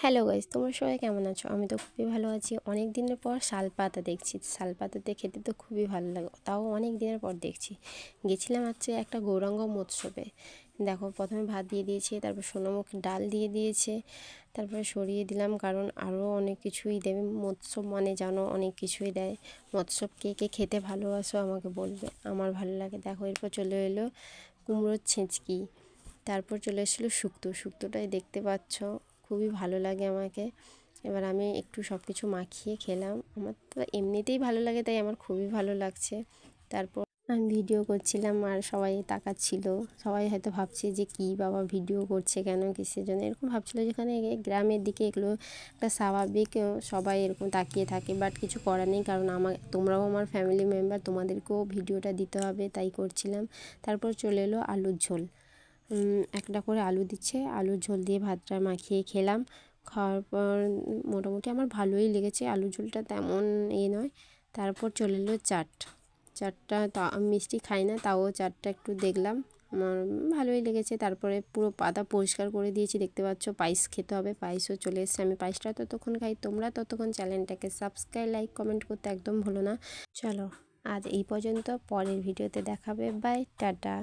Hello guys তোমরা সবাই কেমন আছো? আমি তো খুবই ভালো আছি। অনেক দিনের পর শাল পাতা দেখছি। শাল পাতাতে খেতে তো খুবই ভালো লাগে। তাও অনেক দিনের পর দেখছি। গেছিলাম হচ্ছে একটা গৌরাঙ্গ মৎসবে দেখো, প্রথমে ভাত দিয়ে দিয়েছে, তারপর সোনামুখ ডাল দিয়ে দিয়েছে, তারপরে সরিয়ে দিলাম, কারণ আরও অনেক কিছুই দেবে। মৎস্য মানে জানো, অনেক কিছুই দেয়। মৎস্য কে কে খেতে ভালোবাসো আমাকে বলবে। আমার ভালো লাগে। দেখো, এরপর চলে এলো কুমড়োর ছেঁচকি। তারপর চলে এসেছিল শুক্তো। শুক্তোটাই দেখতে পাচ্ছ। খুবই ভালো লাগে আমাকে। এবার আমি একটু সব কিছু মাখিয়ে খেলাম। আমার তো এমনিতেই ভালো লাগে, তাই আমার খুবই ভালো লাগছে। তারপর আমি ভিডিও করছিলাম আর সবাই তাকাচ্ছিল। সবাই হয়তো ভাবছে যে কী বাবা ভিডিও করছে কেন কিসের জন্য এরকম ভাবছিলো যেখানে গ্রামের দিকে এগুলো একটা স্বাভাবিক সবাই এরকম তাকিয়ে থাকে বাট কিছু করার নেই। কারণ আমার তোমরাও আমার ফ্যামিলি মেম্বার তোমাদেরকেও ভিডিওটা দিতে হবে, তাই করছিলাম। তারপর চলে এলো আলুর ঝোল। একটা করে আলু দিচ্ছে। আলুর ঝোল দিয়ে ভাতটা মাখিয়ে খেলাম। খাওয়ার পর মোটামুটি আমার ভালোই লেগেছে। আলু ঝোলটা তেমন এ নয়। তারপর চলে এলো চাট। চাটটা তা আমি মিষ্টি খাই না, তাও চাটটা একটু দেখলাম। আমার ভালোই লেগেছে। তারপরে পুরো পাতা পরিষ্কার করে দিয়েছি। দেখতে পাচ্ছ পায়েস খেতে হবে। পায়েসও চলে এসছে। আমি পায়েসটা ততক্ষণ খাই। তোমরা ততক্ষণ চ্যানেলটাকে সাবস্ক্রাইব, লাইক, কমেন্ট করতে একদম ভুলো না। চলো আজ এই পর্যন্ত। পরের ভিডিওতে দেখাবে। Bye, tata.